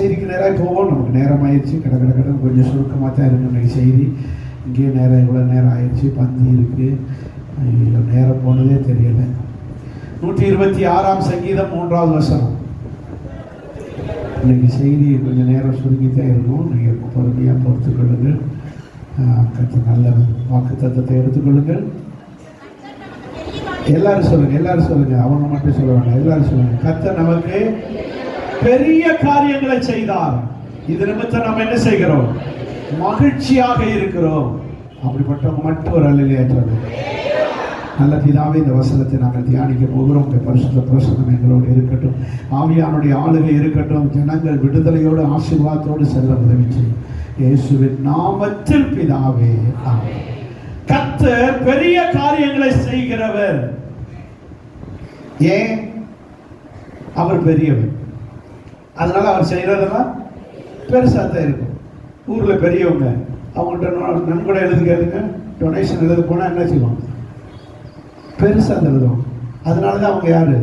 செய்திக்கு நேராக போவோம் நமக்கு நேரம் ஆயிடுச்சு கட கட கட கொஞ்சம் சுருக்கமாக தான் இருக்கு இன்றைக்கி செய்தி இங்கேயும் நேரம் இவ்வளோ நேரம் ஆயிடுச்சு பந்தி இருக்குது நேரம் போனதே தெரியலை நூற்றி இருபத்தி ஆறாம் சங்கீதம் மூன்றாவது வசனம் இன்னைக்கு செய்தி கொஞ்சம் நேரம் சுருங்கித்தான் இருக்கும் நீங்கள் பொறுமையாக பொறுத்துக்கொள்ளுங்கள் கற்று நல்ல வாக்கு தத்துவத்தை எடுத்துக்கொள்ளுங்கள் எல்லாரும் சொல்லுங்க எல்லாரும் சொல்லுங்க அவங்க மட்டும் சொல்ல வேண்டாம் எல்லாரும் சொல்லுங்க கத்த நமக்கு பெரிய காரியங்களை செய்தார். இது நிமித்தம் நம்ம என்ன செய்கிறோம்? மகிழ்ச்சியாக இருக்கிறோம். அப்படிப்பட்டவங்க மட்டும் ஒரு அல்லையா நல்ல பிதாவே இந்த வசனத்தை நாங்கள் தியானிக்க போகிறோம். உங்கள் பரிசுத்த பிரசனம் எங்களோடு இருக்கட்டும். ஆவியானுடைய ஆளுகை இருக்கட்டும். ஜனங்கள் விடுதலையோடு ஆசீர்வாதத்தோடு செல்ல உதவிச்சு இயேசுவின் நாமத்தில் பிதாவே கத்து பெரிய காரியங்களை செய்கிறவர். ஏன்? அவர் பெரியவர். அதனால அவர் செய்கிறதெல்லாம் பெருசாக தான் இருக்கும் ஊரில் பெரியவங்க அவங்கள்ட்ட நன்கொடை எழுது கேளுங்க டொனேஷன் எழுத போனால் என்ன செய்வாங்க? பெருசாக எழுதுவாங்க அதனால தான் அவங்க யார்?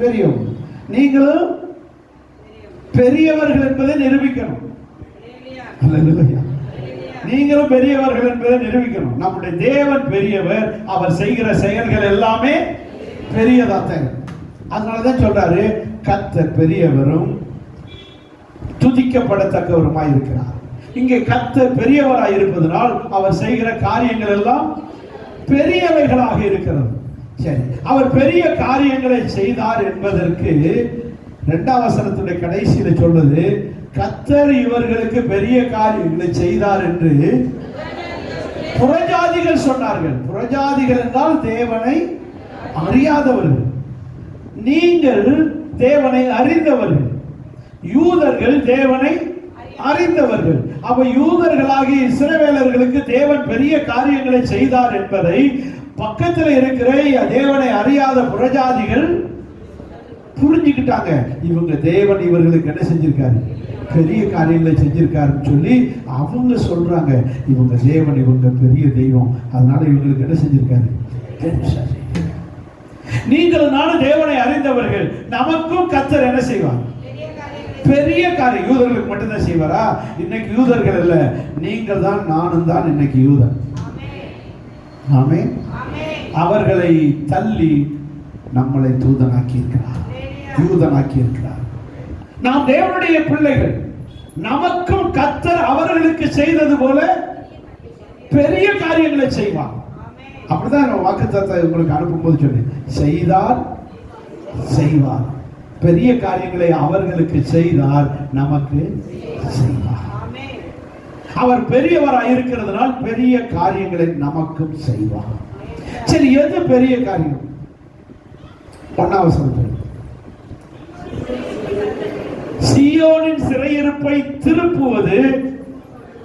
பெரியவங்க. நீங்களும் பெரியவர்கள் என்பதை நிரூபிக்கணும். நீங்களும் பெரியவர்கள் என்பதை நிரூபிக்கணும். நம்முடைய தேவன் பெரியவர். அவர் செய்கிற செயல்கள் எல்லாமே பெரியதாத்தான் அதனாலதான் சொல்றாரு கத்த பெரியவரும் துதிக்கப்படத்தக்கவருமாய் இருக்கிறார் இங்கே கத்தர் பெரியவராய் இருப்பதனால் அவர் செய்கிற காரியங்கள் எல்லாம் பெரியவைகளாக இருக்கிறது. சரி அவர் பெரிய காரியங்களை செய்தார் என்பதற்கு இரண்டாம் வசனத்துடைய கடைசியில சொல்லுது கத்தர் இவர்களுக்கு பெரிய காரியங்களை செய்தார் என்று புறஜாதிகள் சொன்னார்கள். புறஜாதிகள் என்றால் தேவனை அறியாதவர்கள். நீங்கள் தேவனை அறிந்தவர்கள். யூதர்கள் தேவனை அறிந்தவர்கள். அவ யூதர்களாகிய இஸ்ரவேலர்களுக்கு தேவன் பெரிய காரியங்களை செய்தார் என்பதை பக்கத்தில் இருக்கிற தேவனை அறியாத புறஜாதிகள் புரிஞ்சுக்கிட்டாங்க. இவங்க தேவன் இவர்களுக்கு என்ன செஞ்சிருக்காரு? பெரிய காரியங்களை செஞ்சிருக்காருன்னு சொல்லி அவங்க சொல்றாங்க. இவங்க தேவன் இவங்க பெரிய தெய்வம். அதனால இவங்களுக்கு என்ன செஞ்சிருக்காரு? நீங்கள் நானும் தேவனை அறிந்தவர்கள். நமக்கும் கத்தர் என்ன செய்வாங்க பெரிய காரியம். யூதர்களுக்கு மட்டும்தான் செய்வாரா? இன்னைக்கு யூதர்கள் இல்ல. நீங்கள் தான் நானும் தான் இன்னைக்கு யூதர் ஆமே அவர்களை தள்ளி நம்மளை தூதனாக்கி இருக்கிறார் யூதனாக்கி இருக்கிறார் நாம் தேவனுடைய பிள்ளைகள். நமக்கும் கத்தர் அவர்களுக்கு செய்தது போல பெரிய காரியங்களை செய்வார். அப்படிதான் வாக்குத்தத்தை உங்களுக்கு அனுப்பும்போது சொன்னேன். செய்தார் செய்வார். பெரிய காரியங்களை அவர்களுக்கு செய்தார் நமக்கு செய்வார். அவர் பெரியவராக இருக்கிறதுனால் பெரிய காரியங்களை நமக்கும் செய்வார். சரி எது பெரிய காரியம்? ஒன்னாவசனம் சியோனின் சிறையிருப்பை திருப்புவது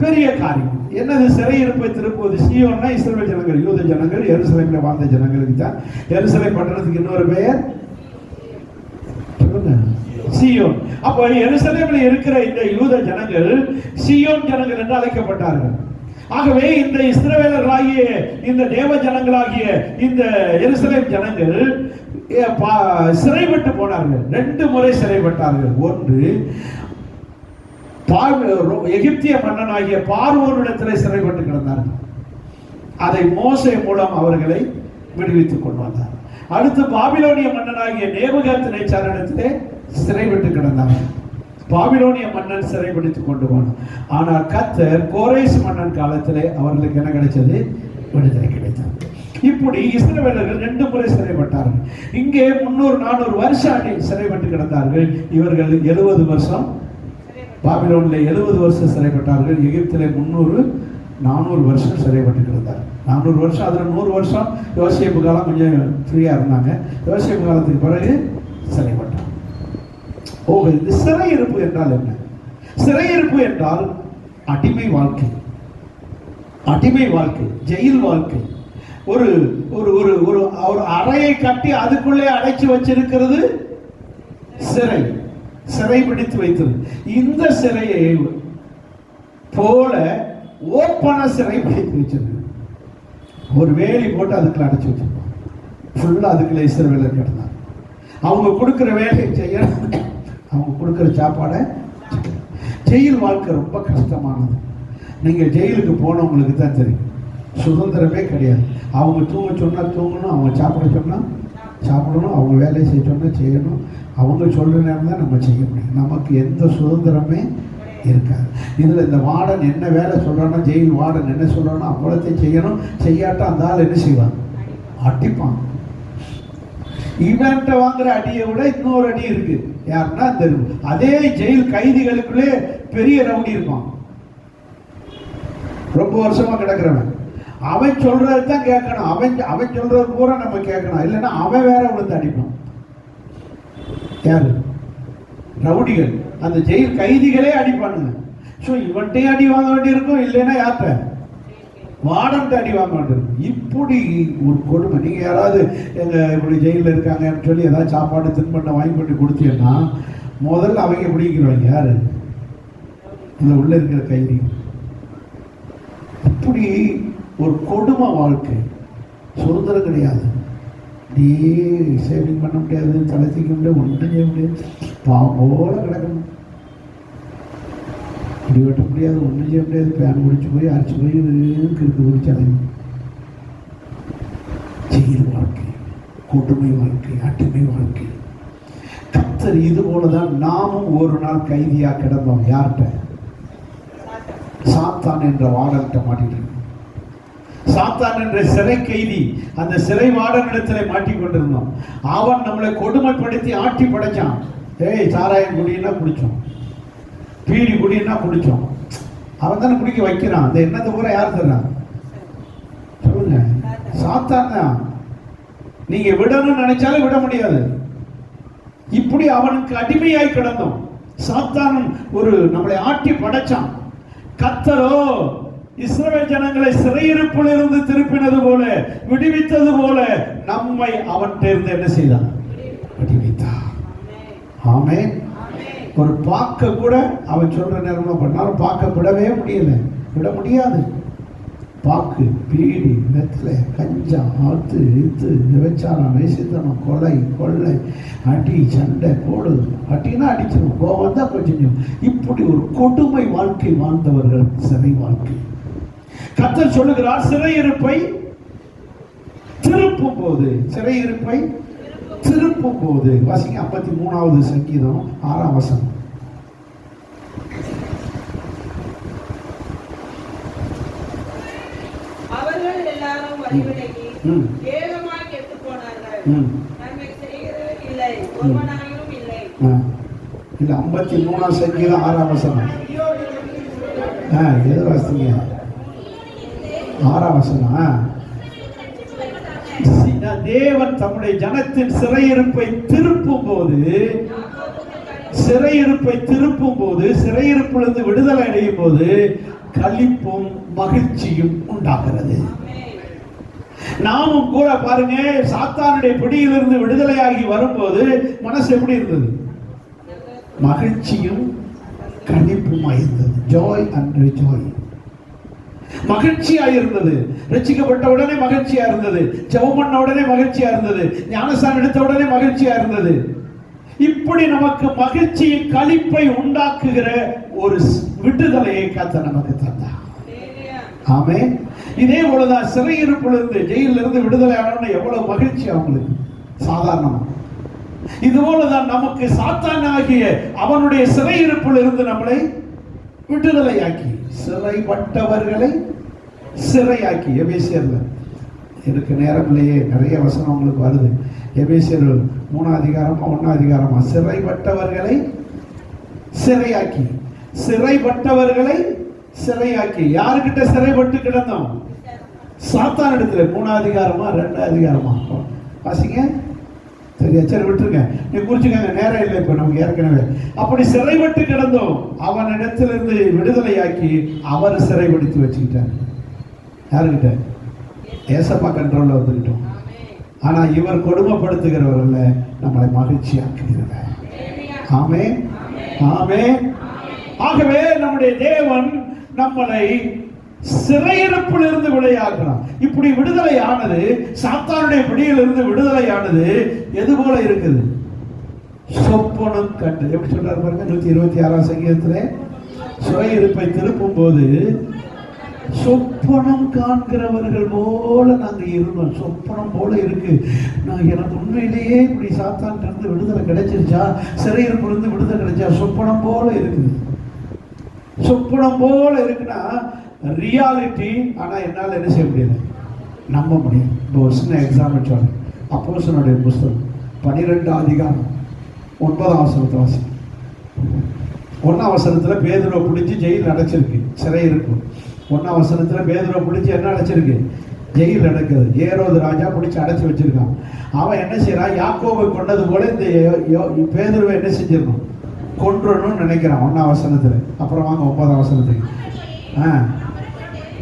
பெரிய காரியம். என்னது சிறையிருப்பை திருப்புவது? சியோன்னா இஸ்ரேல் ஜனங்கள் யூத ஜனங்கள் எருசலேமில் வாழ்ந்த ஜனங்களுக்கு தான் எருசலேம் பட்டணத்துக்கு இன்னொரு பெயர் சியோன். அப்போ எருசலேமில் இருக்கிற இந்த யூத ஜனங்கள் சியோன் ஜனங்கள் என்று அழைக்கப்பட்டார்கள். ஆகவே இந்த இஸ்ரவேலர்களாகிய இந்த தேவ ஜனங்களாகிய இந்த எருசலேம் ஜனங்கள் சிறைப்பட்டு போனார்கள். ரெண்டு முறை சிறைப்பட்டார்கள் ஒன்று எகிப்திய மன்னனாகிய பார்வோனிடத்தில் சிறைப்பட்டு கிடந்தார்கள். அதை மோசை மூலம் அவர்களை விடுவித்துக் கொண்டு வந்தார். அடுத்து பாபிலோனிய மன்னனாகிய நேபுகாத் நேச்சாரிடத்திலே சிறைவிட்டு கிடந்தார்கள் பாபிலோனிய மன்னன் சிறைப்பிடித்து கொண்டு போனான். ஆனால் கத்தர் கோரேஸ் மன்னன் காலத்தில் அவர்களுக்கு என்ன கிடைச்சது? விடுதலை கிடைத்தது. இப்படி இஸ்ரவேலர்கள் ரெண்டு முறை சிறைப்பட்டார்கள். இங்கே முன்னூறு நானூறு வருஷம் அடி சிறைப்பட்டு கிடந்தார்கள். இவர்கள் எழுபது வருஷம் பாபிலோனில் எழுபது வருஷம் சிறைப்பட்டார்கள். எகிப்திலே முந்நூறு நானூறு வருஷம் சிறைப்பட்டு கிடந்தார். நானூறு வருஷம் அதில் நூறு வருஷம் யோசிப்பு காலம் கொஞ்சம் ஃப்ரீயாக இருந்தாங்க. யோசிப்பு காலத்துக்கு பிறகு சிறைப்பட்டார். ஓ சிறையிருப்பு என்றால் என்ன? சிறையிருப்பு என்றால் அடிமை வாழ்க்கை. அடிமை வாழ்க்கை ஜெயில் வாழ்க்கை. ஒரு ஒரு ஒரு ஒரு ஒரு அறையை கட்டி அதுக்குள்ளே அடைச்சு வச்சிருக்கிறது சிறை. சிறை பிடித்து வைத்தது. இந்த சிறையை போல ஓப்பன சிறை பிடித்து வச்சிருக்கு. ஒரு வேலி போட்டு அதுக்குள்ள அடைச்சு வச்சிருப்பாங்க. ஃபுல்லா அதுக்குள்ள இஸ்ரவேலர் கிடந்தாங்க அவங்க கொடுக்குற வேலையை செய்யணும் அவங்க கொடுக்குற சாப்பாடை ஜெயில் வாழ்க்கை ரொம்ப கஷ்டமானது. நீங்கள் ஜெயிலுக்கு போனவங்களுக்கு தான் தெரியும். சுதந்திரமே கிடையாது. அவங்க தூங்க சொன்னால் தூங்கணும் அவங்க சாப்பிட சொன்னால் சாப்பிடணும் அவங்க வேலையை செய்ய செய்யணும். அவங்க சொல்கிற நேரம் தான் நம்ம செய்ய முடியும். நமக்கு எந்த சுதந்திரமே இருக்காது. இதில் இந்த வார்டன் என்ன வேலை சொல்றானோ ஜெயில் வார்டன் என்ன சொல்றானோ அவ்வளோத்தையும் செய்யணும். செய்யாட்டா அந்த ஆள் என்ன செய்வான் அடிப்பான். இவன்ட்ட வாங்குற அடியை விட இன்னொரு அடி இருக்கு. யாருன்னா இந்த அதே ஜெயில் கைதிகளுக்குள்ளே பெரிய ரவுடி இருப்பான். ரொம்ப வருஷமா கிடக்குறவன். அவன் சொல்றது தான் கேட்கணும். அவன் அவன் சொல்றது பூரா நம்ம கேட்கணும். இல்லைன்னா அவன் வேற விழுந்து அடிப்பான். யாரு? ரவுடிகள். அந்த ஜெயில் கைதிகளே அடிப்பானுங்க ஸோ இவன்ட்டையும் அடி வாங்க வேண்டியிருக்கும் இல்லைன்னா யார்கிட்ட? வார்டன் அடி வாங்க வேண்டியிருக்கும் இப்படி ஒரு கொடுமை. நீங்கள் யாராவது எங்கள் இப்படி ஜெயிலில் இருக்காங்கன்னு சொல்லி ஏதாவது சாப்பாடு தின்பண்டம் வாங்கி பண்ணி கொடுத்தீங்கன்னா முதல்ல அவங்க பிடிக்கிறவங்க யாரு? இந்த உள்ள இருக்கிற கைதி. இப்படி ஒரு கொடுமை வாழ்க்கை. சுதந்திரம் கிடையாது. நீ சேவிங் பண்ண முடியாது தலை தீக்க முடியாது ஒன்றும் செய்ய முடியாது. பாவம் போல கிடக்கணும். இப்படி வெட்ட முடியாது ஒன்றும் செய்ய முடியாது. பேன் முடிச்சு போய் அரைச்சி போய் கிறுக்கு குடிச்சு அலையும் ஜெயில் வாழ்க்கை கூட்டுமை வாழ்க்கை அட்டுமை வாழ்க்கை. கத்தர் இது போலதான் நாமும் ஒரு நாள் கைதியா கிடந்தோம். யார்கிட்ட? சாத்தான் என்ற வாடகிட்ட மாட்டிட்டு சாத்தான் என்ற சிறை கைதி அந்த சிறை மாட்டி மாட்டிக்கொண்டிருந்தோம் அவன் நம்மளை கொடுமைப்படுத்தி ஆட்டி படைச்சான். ஏய் சாராயம் குடின்னா குடிச்சோம். பீடி குடின்னா குடிச்சோம். அவன் தானே குடிக்க வைக்கிறான். அந்த என்னத்தை பூரா யார் தர்றான் சொல்லுங்க. சாத்தான்? தான் நீங்க விடணும்னு நினைச்சாலும் விட முடியாது. இப்படி அவனுக்கு அடிமையாய் கிடந்தோம். சாத்தான் ஒரு நம்மளை ஆட்டி படைச்சான். கத்தரோ இஸ்ரவேல் ஜனங்களை சிறையிருப்பில் இருந்து திருப்பினது போல விடுவித்தது போல நம்மை அவன்கிட்ட இருந்து என்ன செய்தான்? விடுவித்தான். ஆமென். ஒரு பார்க்க கூட அவன் சொல்கிற நேரமாக பண்ணாலும் பார்க்க விடவே முடியல. விட முடியாது. பாக்கு பீடி வெத்தலை கஞ்சா ஆத்து இத்து விபச்சாரம் வேசித்தனம் கொலை கொள்ளை அடி சண்டை கோடு அட்டினா அடிச்சிடும் கோவம் தான் கொஞ்சம் இப்படி ஒரு கொடுமை வாழ்க்கை வாழ்ந்தவர்கள் சிறை வாழ்க்கை. கத்தர் சொல்லுகிறார் சிறையிருப்பை திருப்பும் போது சிறையிருப்பை திருப்பும் போது வாசிங்க ஐம்பத்தி மூணாவது சங்கீதம் ஆறாம் வசனம். இல்லை. ஐம்பத்தி மூணாம் சங்கீதம் ஆறாம் வசனம். ஆ எது வாசிங்க ஆறாம் வசனம் தேவன் தம்முடைய ஜனத்தின் சிறையிருப்பை திருப்பும் போது சிறையிருப்பை திருப்பும் போது சிறையிருப்பிலிருந்து விடுதலை அடையும் போது களிப்பும் மகிழ்ச்சியும் உண்டாகிறது. நாமும் கூட பாருங்க சாத்தானுடைய பிடியிலிருந்து விடுதலையாகி வரும்போது மனசு எப்படி இருந்தது? மகிழ்ச்சியும் கணிப்பும் ஜாய் அண்ட் ஜாய் மகிழ்ச்சியா இருந்தது ரட்சிக்கப்பட்ட உடனே மகிழ்ச்சியா இருந்தது ஜெபம் பண்ண உடனே மகிழ்ச்சியா இருந்தது ஞானஸ்தானம் எடுத்த உடனே மகிழ்ச்சியா இருந்தது இப்படி நமக்கு மகிழ்ச்சியின் களிப்பை உண்டாக்குகிற ஒரு விடுதலையை காத்த நமக்கு தந்தார். ஆமே இதே போலதான் சிறையிருப்பிலிருந்து ஜெயிலில் இருந்து விடுதலை ஆனவன எவ்வளவு மகிழ்ச்சி அவங்களுக்கு. சாதாரணமா. இது போலதான் நமக்கு சாத்தானாகிய அவனுடைய சிறையிருப்பில் இருந்து நம்மளை விடுதலையாக்கி சிறைப்பட்டவர்களை சிறையாக்கி எபேசியர்ல. எனக்கு நேரம் இல்லையே நிறைய வசனம் உங்களுக்கு வருது. எபேசியர் மூணாம் அதிகாரமா ஒன்னாம் அதிகாரமா? சிறைப்பட்டவர்களை சிறையாக்கி. சிறைப்பட்டவர்களை சிறையாக்கி. யாருக்கிட்ட சிறைப்பட்டு கிடந்தோம்? சாத்தான் இடத்துல. மூணாம் அதிகாரமா ரெண்டாம் அதிகாரமா? வாசிங்க. சரியா? சரி விட்டுருங்க. நீ குறிச்சுக்கங்க நேரம் இல்லை இப்போ நமக்கு ஏற்கனவே. அப்படி சிறைப்பட்டு கிடந்தோம். அவன் இடத்திலிருந்து விடுதலையாக்கி அவர் சிறைப்படுத்தி வச்சுக்கிட்டார். யாருக்கிட்ட? ஏசப்பா கண்ட்ரோலில் வந்துக்கிட்டோம். ஆனால் இவர் கொடுமைப்படுத்துகிறவர் அல்ல நம்மளை மகிழ்ச்சியாக்குகிறவர். ஆமே ஆமே ஆகவே நம்முடைய தேவன் நம்மளை சிறையிருப்பில் இருந்து விளையாடுறான் இப்படி விடுதலை ஆனது சாத்தானுடைய பிடியிலிருந்து விடுதலை ஆனது எது போல இருக்குது? சொப்பனம் கண்டு. எப்படி சொல்றாரு பாருங்க? நூத்தி இருபத்தி ஆறாம் சங்கீதத்துல சிறையிருப்பை திருப்பும் போது சொப்பனம் காண்கிறவர்கள் போல நாங்கள் இருந்தோம். சொப்பனம் போல இருக்கு. நான் எனக்கு உண்மையிலேயே இப்படி சாத்தான் இருந்து விடுதலை கிடைச்சிருச்சா? சிறையிருப்பிலிருந்து விடுதலை கிடைச்சா சொப்பனம் போல இருக்குது சொப்பனம் போல இருக்குன்னா ரியாலிட்டி ஆனால் என்னால் என்ன செய்ய முடியாது? நம்ப முடியும். இப்போ ஒரு சின்ன எக்ஸாம்பிள் சொல்றேன். அப்போசனுடைய புஸ்தகம் பனிரெண்டு அதிகாரம் ஒன்பதாம் அவசரத்தில் வாசி ஒன்றாம் அவசரத்தில் பேதுருவை பிடிச்சி ஜெயில் அடைச்சிருக்கு. சிறை இருக்கும் ஒன்றாம் வசனத்தில் பேதுருவை பிடிச்சி என்ன அடைச்சிருக்கு? ஜெயில் நடக்குது. ஏரோது ராஜா பிடிச்சி அடைச்சி வச்சிருக்கான். அவன் என்ன செய்யறான் யாக்கோவை கொண்டது போல இந்த பேதுருவை என்ன செஞ்சிடணும்? கொன்றணும்னு நினைக்கிறான் ஒன்றாம் வசனத்தில் அப்புறம் வாங்க ஒன்பதாம் வசனத்துக்கு ஆ.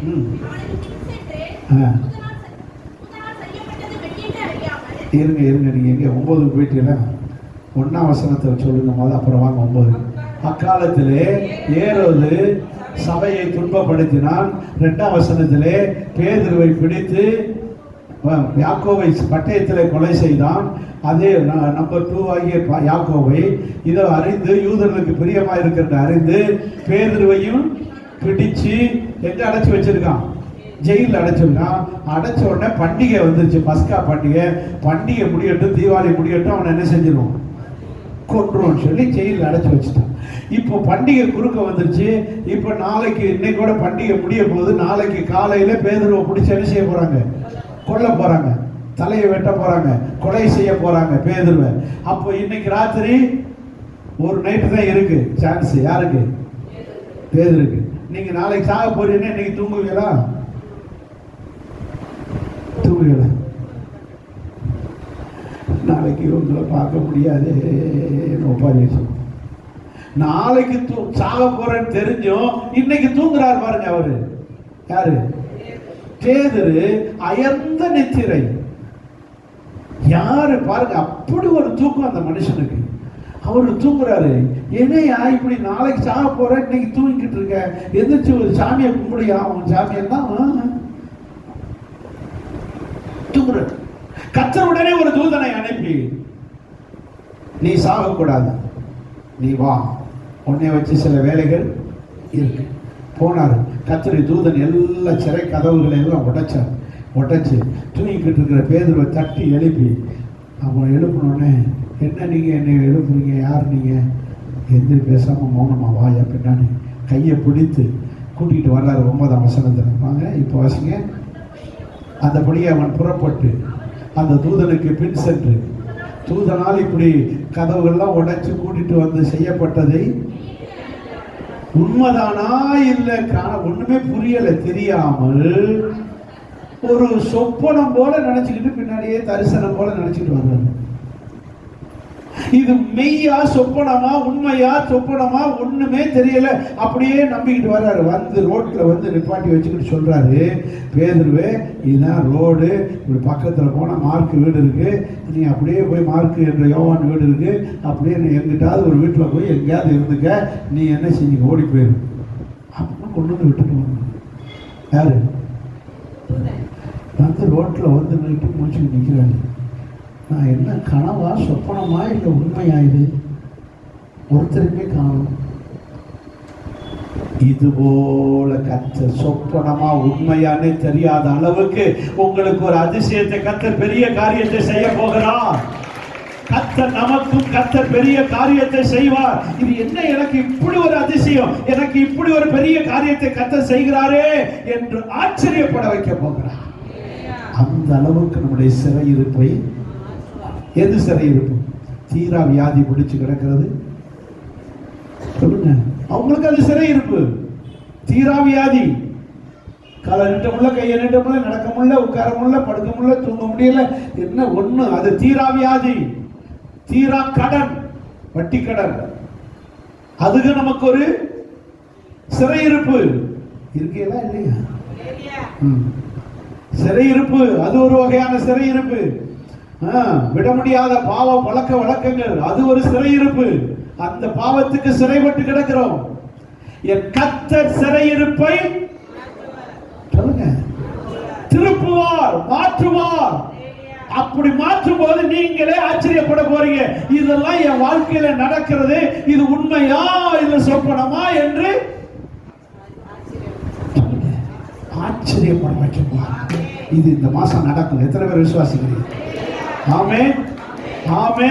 ம். ஆ. இருங்க இருங்க நீங்கள் எங்கே ஒம்பது போயிட்டீங்களா? ஒன்றாம் வசனத்தை சொல்லுங்க போது அப்புறம் வாங்க ஒம்பது அக்காலத்திலே ஏரோது சபையை துன்பப்படுத்தினான். ரெண்டாம் வசனத்திலே பேதுருவை பிடித்து யாக்கோவை பட்டயத்தில் கொலை செய்தான். அதே நம்பர் டூ ஆகிய யாக்கோவை. இதை அறிந்து யூதர்களுக்கு பிரியமாக இருக்கிறத அறிந்து பேதுருவையும் பிடிச்சு எங்க அடைச்சி வச்சிருக்கான்? ஜெயிலில் அடைச்சிருக்கான் அடைச்ச உடனே பண்டிகை வந்துருச்சு. பஸ்கா பண்டிகை. பண்டிகை முடியட்டும் தீபாவளி முடியட்டும் அவனை என்ன செஞ்சிருவோம் கொன்றுவோம் சொல்லி ஜெயிலில் அடைச்சி வச்சுட்டான். இப்போ பண்டிகை குறுக்க வந்துருச்சு. இப்போ நாளைக்கு இன்னைக்கு கூட பண்டிகை முடிய போது நாளைக்கு காலையில பேதுருவை பிடிச்சி என்ன செய்ய போறாங்க? கொல்ல போறாங்க. தலையை வெட்ட போறாங்க. கொலை செய்ய போறாங்க பேதுருவை. அப்போ இன்னைக்கு ராத்திரி ஒரு நைட்டு தான் இருக்கு. சான்ஸ் யாருக்கு? பேதுருக்கு. நீங்க நாளைக்கு சாக போறீங்கன்னா இன்னைக்கு தூங்குவீங்களா? தூங்குவீங்களா? நாளைக்கு உங்களை பார்க்க முடியாது. ஒப்பாரி வச்சு நாளைக்கு தூ சாக போறேன்னு தெரிஞ்சும் இன்னைக்கு தூங்குறாரு பாருங்க அவரு. யாரு? பேதுரு அயர்ந்த நித்திரை. யாரு? பாருங்க அப்படி ஒரு தூக்கம் அந்த மனுஷனுக்கு. அவரு தூங்குறாரு. என்னையா இப்படி நாளைக்கு சாக போற இன்னைக்கு தூங்கிக்கிட்டு இருக்க? எந்திரிச்சு ஒரு சாமியை கும்பிடியா? உன் சாமியை தான் தூங்குறாரு. கச்ச உடனே ஒரு தூதனை அனுப்பி நீ சாகக்கூடாது. நீ வா. உன்னை வச்சு சில வேலைகள் இருக்கு. போனார். கத்தரி தூதன் எல்லா சிறை கதவுகளை எல்லாம் உடைச்சார். உடைச்சி தூங்கிக்கிட்டு இருக்கிற பேதுருவை தட்டி எழுப்பி அவன் எழுப்பினோடனே என்ன நீங்கள் என்னை எழுப்புறீங்க? யார் நீங்கள் எந்திரி பேசாமல் மௌனமா வாயா பின்னாடி. கையை பிடித்து கூட்டிகிட்டு வர்றாரு ஒன்பதாம் வசனத்தில். இருப்பாங்க இப்போ வாசிங்க. அந்தபடியே அவன் புறப்பட்டு அந்த தூதனுக்கு பின் சென்று தூதனால் இப்படி கதவுகள்லாம் உடைச்சு கூட்டிட்டு வந்து செய்யப்பட்டதை உண்மைதானா இல்லை காண ஒண்ணுமே புரியல தெரியாமல் ஒரு சொப்பனம் போல நினைச்சுக்கிட்டு பின்னாடியே தரிசனம் போல நினைச்சிட்டு வர்றாரு இது மெய்யா சொப்பனமா உண்மையா சொப்பனமா ஒண்ணுமே தெரியல. அப்படியே நம்பிக்கிட்டு வர்றாரு. வந்து ரோட்ல வந்து நிப்பாட்டி வச்சுக்கிட்டு சொல்றாரு. பேதுருவே இதுதான் ரோடு. இப்படி பக்கத்துல போனா மார்க் வீடு இருக்கு. நீ அப்படியே போய் மார்க் என்ற யோவான் வீடு இருக்கு. அப்படியே நீ எங்கிட்டாவது ஒரு வீட்டுல போய் எங்கேயாவது இருந்துக்க. நீ என்ன செஞ்சு ஓடி போயிரு. அப்படின்னு கொண்டு வந்து விட்டுட்டு யாரு? வந்து ரோட்ல வந்து நின்று முடிச்சுட்டு நிற்கிறாரு நான் என்ன கனவா சொப்பனமா இல்லை உண்மையா இது? ஒருத்தருமே காணும். இது போல கத்த சொப்பனமா உண்மையானே தெரியாத அளவுக்கு உங்களுக்கு ஒரு அதிசயத்தை கத்த பெரிய காரியத்தை செய்ய போகிறார். கத்த நமக்கும் கத்த பெரிய காரியத்தை செய்வார். இது என்ன எனக்கு இப்படி ஒரு அதிசயம்? எனக்கு இப்படி ஒரு பெரிய காரியத்தை கத்த செய்கிறாரே என்று ஆச்சரியப்பட வைக்க போகிறார். அந்த அளவுக்கு நம்முடைய சிறையிருப்பை எது சிறையிருப்பு தீரா வியாதி பிடிச்சு கிடக்கிறது. சொல்லுங்க. அவங்களுக்கு அது சிறையிருப்பு. தீரா வியாதி. காலை நிட்ட முடியல கையை நிட்ட முடியல நடக்க முடியல உட்கார முடியல படுக்க முடியல தூங்க முடியல. என்ன ஒண்ணு? அது தீரா வியாதி. தீரா கடன். வட்டி கடன். அதுக்கு நமக்கு ஒரு சிறையிருப்பு. இருக்கீங்களா இல்லையா. சிறையிருப்பு. அது ஒரு வகையான சிறையிருப்பு. விட முடியாத பாவ பழக்க வழக்கங்கள். அது ஒரு சிறையிருப்பு. அந்த பாவத்துக்கு சிறைப்பட்டு கிடக்கிறோம். என் கத்த சிறையிருப்பை சொல்லுங்க. திருப்புவார் மாற்றுவார். அப்படி மாற்றும் போது நீங்களே ஆச்சரியப்பட போறீங்க. இதெல்லாம் என் வாழ்க்கையில நடக்கிறது. இது உண்மையா? இது சொப்பனமா? என்று ஆச்சரியப்பட வைக்கப்பார் இது இந்த மாசம் நடக்கும். எத்தனை பேர் விசுவாசிக்கிறீங்க? ஆமே ஆமே